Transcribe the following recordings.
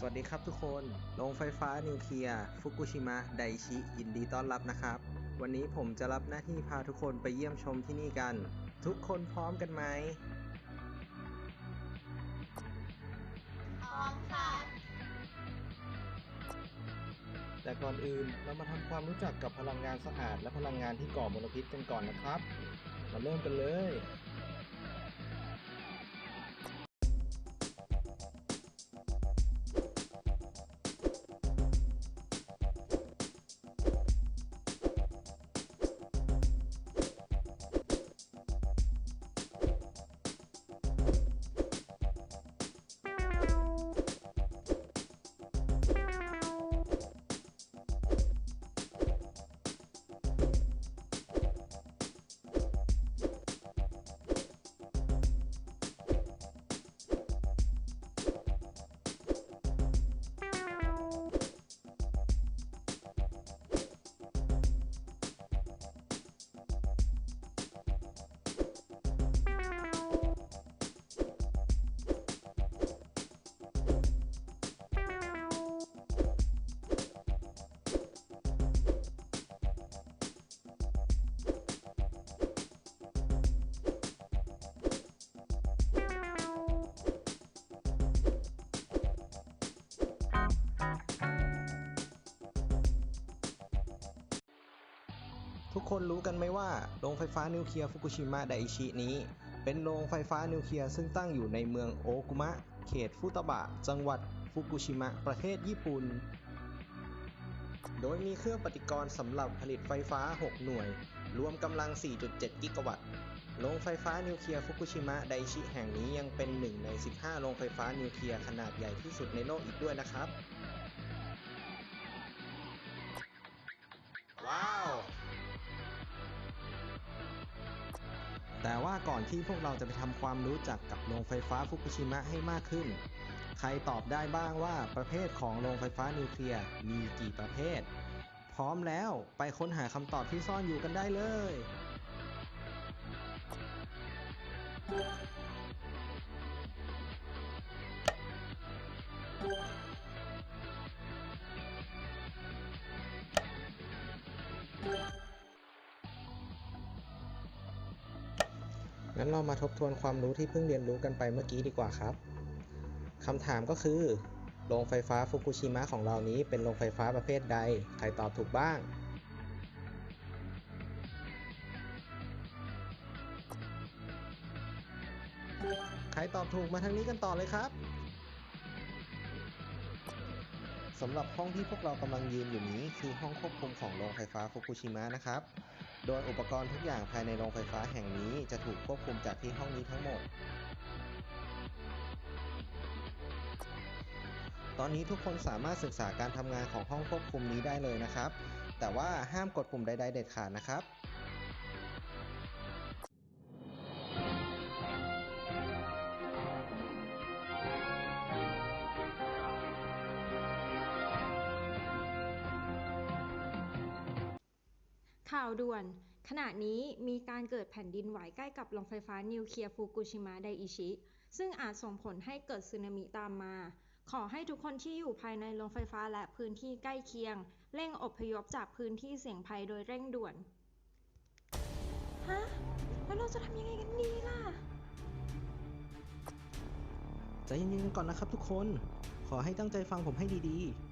สวัสดีครับทุกคน โรงไฟฟ้านิวเคลียร์ฟุกุชิมะไดชิยินดีต้อนรับนะครับ วันนี้ผมจะรับหน้าที่พาทุกคนไปเยี่ยมชมที่นี่กัน ทุกคนพร้อมกันไหม พร้อมค่ะ แต่ก่อนอื่นเรามาทำความรู้จักกับพลังงานสะอาดและพลังงานที่ก่อมลพิษกันก่อนนะครับ มาเริ่มกันเลย ทุกคนรู้กันไหมว่าโรงไฟฟ้านิวเคลียร์ฟุกุชิมะไดอิชินี้ เป็นโรงไฟฟ้านิวเคลียร์ซึ่งตั้งอยู่ในเมืองโอกุมะ เขตฟุตบะ จังหวัดฟุกุชิมะ ประเทศญี่ปุ่น โดยมีเครื่องปฏิกรณ์สำหรับผลิตไฟฟ้า 6 หน่วย รวมกำลัง 4.7 กิกะวัตต์ โรงไฟฟ้านิวเคลียร์ฟุกุชิมะไดชิแห่งนี้ยังเป็นหนึ่งใน 15 โรงไฟฟ้านิวเคลียร์ขนาดใหญ่ที่สุดในโลกอีกด้วยนะครับ ว้าว แต่ว่าก่อนที่พวกเราจะไปทำความรู้จักกับโรงไฟฟ้าฟุกุชิมะให้มากขึ้น ใครตอบได้บ้างว่าประเภทของโรงไฟฟ้านิวเคลียร์มีกี่ประเภท พร้อมแล้วไปค้นหาคำตอบที่ซ่อนอยู่กันได้เลย งั้นเรามาทบทวนความรู้ที่เพิ่งเรียนรู้กันไปเมื่อกี้ดีกว่าครับคำถามก็คือโรงไฟฟ้าฟุกุชิมะของเรานี้เป็นโรงไฟฟ้าประเภทใด ใครตอบถูกบ้าง ใครตอบถูกมาทางนี้กันต่อเลยครับสำหรับห้องที่พวกเรากำลังยืนอยู่นี้คือห้องควบคุมของโรงไฟฟ้าฟุกุชิมะนะครับ โดยอุปกรณ์ทุกอย่างภายในโรงไฟฟ้าแห่งนี้จะถูกควบคุมจากที่ห้องนี้ทั้งหมด ตอนนี้ทุกคนสามารถศึกษาการทำงานของห้องควบคุมนี้ได้เลยนะครับ แต่ว่าห้ามกดปุ่มใดๆเด็ดขาดนะครับ ข่าวด่วน ขณะนี้มีการเกิดแผ่นดินไหวใกล้กับโรงไฟฟ้านิวเคลียร์ฟุกุชิมะไดอิชิ ซึ่งอาจส่งผลให้เกิดสึนามิตามมา ขอให้ทุกคนที่อยู่ภายในโรงไฟฟ้าและพื้นที่ใกล้เคียง เร่งอพยพจากพื้นที่เสี่ยงภัยโดยเร่งด่วน ฮะ แล้วเราจะทำยังไงกันดีล่ะ ใจเย็นๆก่อนนะครับทุกคน ขอให้ตั้งใจฟังผมให้ดีๆ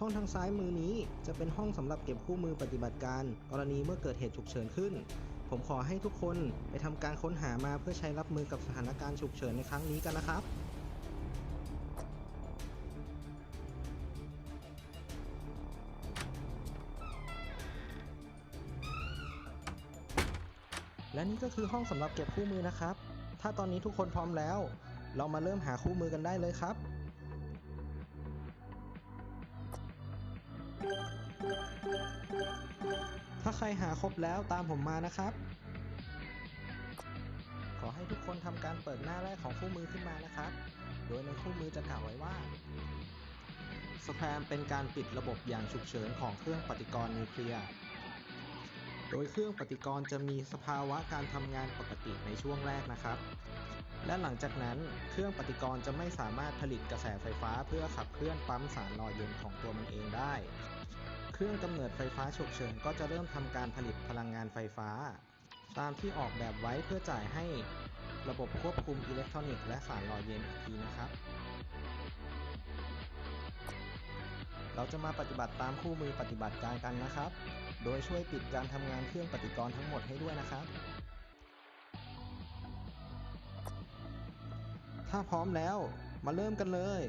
ห้องทางซ้ายมือนี้จะเป็นห้องสำหรับเก็บคู่มือปฏิบัติการ กรณีเมื่อเกิดเหตุฉุกเฉินขึ้น ผมขอให้ทุกคนไปทำการค้นหามาเพื่อใช้รับมือกับสถานการณ์ฉุกเฉินในครั้งนี้กันนะครับและนี่ก็คือห้องสำหรับเก็บคู่มือนะครับ ถ้าตอนนี้ทุกคนพร้อมแล้ว เรามาเริ่มหาคู่มือกันได้เลยครับ รหาครบแล้วตามผมมานะครับ ขอให้ทุกคนทำการเปิดหน้าแรกของคู่มือขึ้นมานะครับ โดยในคู่มือจะกล่าวไว้ว่า สแครมเป็นการปิดระบบอย่างฉุกเฉินของเครื่องปฏิกรณ์นิวเคลียร์ โดยเครื่องปฏิกรณ์จะมีสภาวะการทำงานปกติในช่วงแรกนะครับ และหลังจากนั้นเครื่องปฏิกรณ์จะไม่สามารถผลิตกระแสไฟฟ้า เพื่อขับเคลื่อนปั๊มสารหล่อเย็นของตัวมันเองได้ เครื่องกำเนิดไฟฟ้าฉุกเฉินก็จะเริ่มทำการผลิตพลังงานไฟฟ้า ตามที่ออกแบบไว้เพื่อจ่ายให้ระบบควบคุมอิเล็กทรอนิกส์และสารหล่อเย็นอีกทีนะครับ เราจะมาปฏิบัติตามคู่มือปฏิบัติการกันนะครับ โดยช่วยปิดการทำงานเครื่องปฏิกรณ์ทั้งหมดให้ด้วยนะครับ ถ้าพร้อมแล้วมาเริ่มกันเลย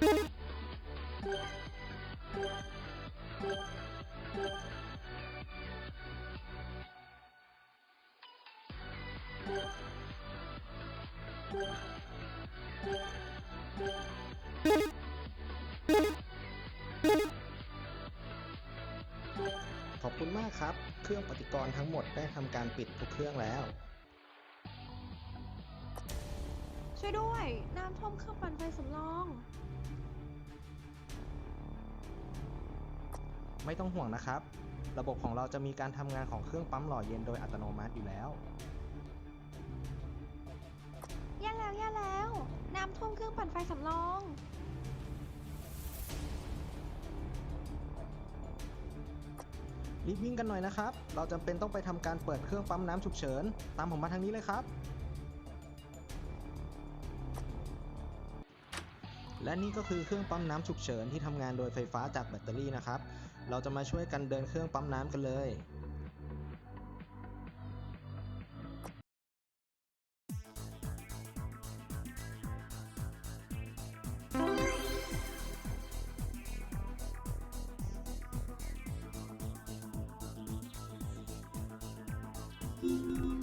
ขอบคุณมากครับ เครื่องปฏิกรณ์ทั้งหมดได้ทำการปิดทุกเครื่องแล้ว วยด้วย น้ำท่วมเครื่องปั่นไฟสำรอง ไม่ต้องห่วงนะครับ ระบบของเราจะมีการทำงานของเครื่องปั๊มหล่อเย็นโดยอัตโนมัติอยู่แล้ว แย่แล้วแย่แล้ว น้ำท่วมเครื่องปั่นไฟสำรอง รีบวิ่งกันหน่อยนะครับ เราจำเป็นต้องไปทำการเปิดเครื่องปั๊มน้ำฉุกเฉิน ตามผมมาทางนี้เลยครับ และนี่ก็คือเครื่องปั๊มน้ำฉุกเฉินที่ทำงานโดยไฟฟ้าจากแบตเตอรี่นะครับ เราจะมาช่วยกันเดินเครื่องปั๊มน้ำกันเลยขน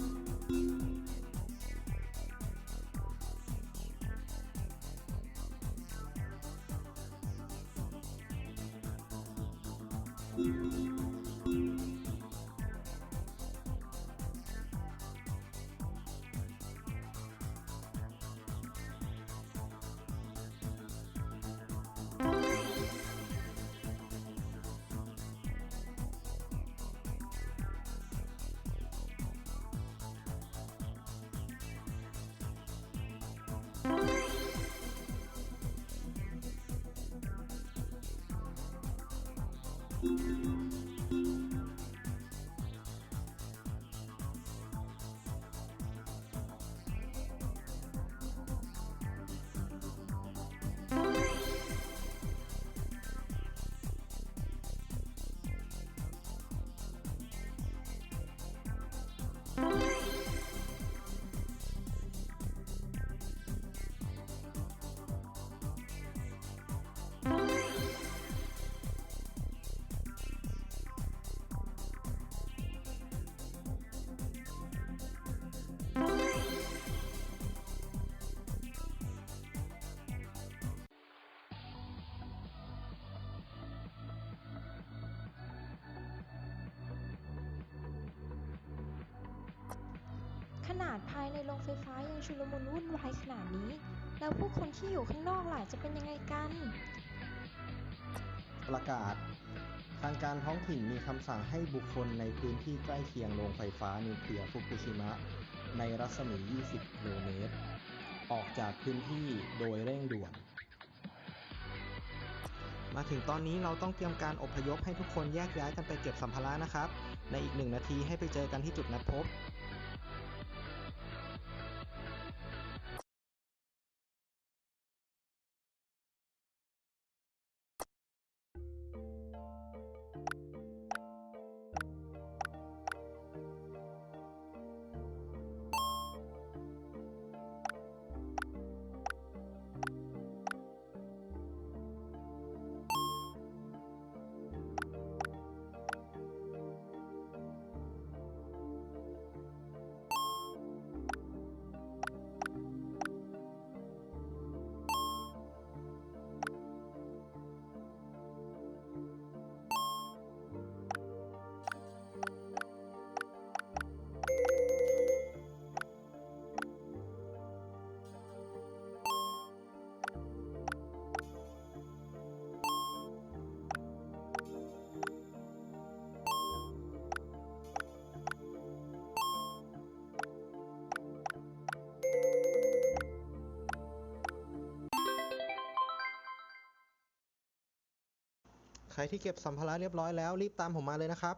ดภายในโรงไฟฟ้ายังชุลมุนวุ่นวายขนาดนี้ แล้วผู้คนที่อยู่ข้างนอกล่ะจะเป็นยังไงกัน ประกาศ ทางการท้องถิ่นมีคำสั่งให้บุคคลในพื้นที่ใกล้เคียงโรงไฟฟ้านิวเคลียร์ฟุกุชิมะ ในรัศมี 20 กิโลเมตร ออกจากพื้นที่โดยเร่งด่วน มาถึงตอนนี้เราต้องเตรียมการอพยพให้ทุกคนแยกย้ายกันไปเก็บสัมภาระนะครับ ในอีกหนึ่งนาทีให้ไปเจอกันที่จุดนัดพบ ครที่เก็บสัมภาระเรียบร้อยแล้วรีบตามผมมาเลยนะครับ